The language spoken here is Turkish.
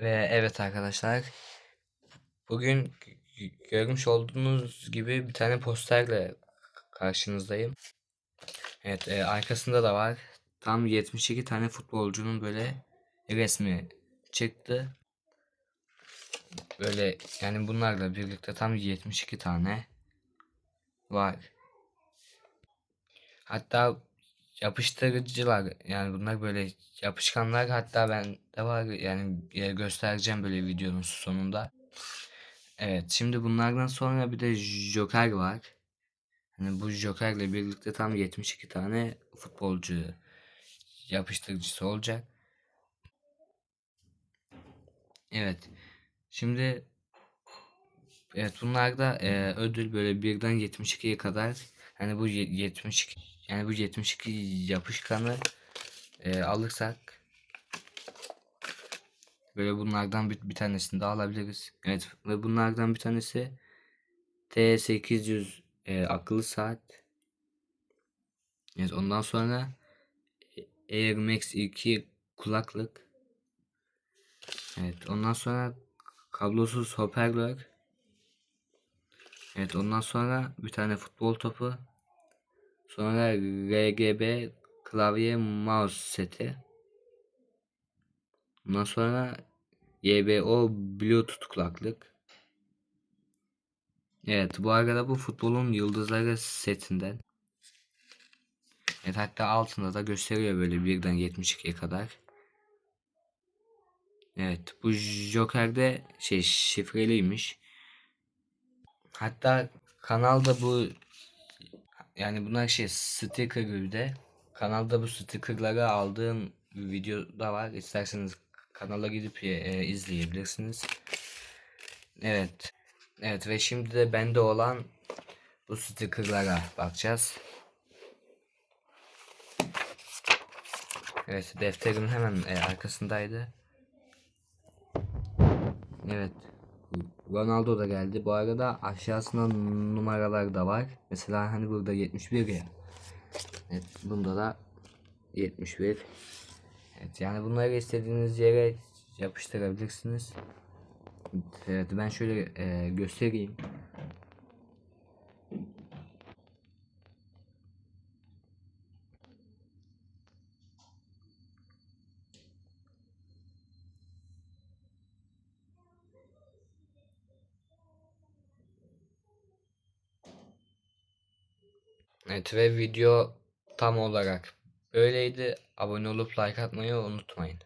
Ve evet arkadaşlar. Bugün görmüş olduğunuz gibi bir tane posterle karşınızdayım. Evet e, arkasında da var. Tam 72 tane futbolcunun böyle resmi çıktı. Böyle yani bunlarla birlikte tam 72 tane var. Hatta yapıştırıcılar yani bunlar böyle yapışkanlar hatta ben de var yani göstereceğim böyle videonun sonunda. Evet şimdi bunlardan sonra bir de Joker var. Hani bu Joker'le birlikte tam 72 tane futbolcu yapıştırıcısı olacak. Evet. Şimdi evet bunlarda e, ödül böyle birden 72'ye kadar hani bu ye- 72 yani bu 72 yapışkanı e, alırsak böyle bunlardan bir, bir tanesini de alabiliriz. Evet ve bunlardan bir tanesi T800 e, akıllı saat. Evet ondan sonra Air Max 2 kulaklık. Evet ondan sonra kablosuz hoparlör. Evet ondan sonra bir tane futbol topu. Sonra RGB klavye mouse seti. Ondan sonra YBO Bluetooth kulaklık. Evet bu arada bu futbolun yıldızları setinden. Evet hatta altında da gösteriyor böyle birden 72'ye kadar. Evet bu Joker'de şey şifreliymiş. Hatta kanalda bu yani bunlar şey sticker gibi de kanalda bu stickerları aldığım video da var. İsterseniz kanala gidip e, izleyebilirsiniz. Evet. Evet ve şimdi de bende olan bu stickerlara bakacağız. Evet defterim hemen e, arkasındaydı. Evet. Ronaldo da geldi. Bu arada aşağısında numaralar da var. Mesela hani burada 71 ya. Evet bunda da 71. Evet yani bunları istediğiniz yere yapıştırabilirsiniz. Evet ben şöyle e, göstereyim. Evet ve video tam olarak böyleydi. Abone olup like atmayı unutmayın.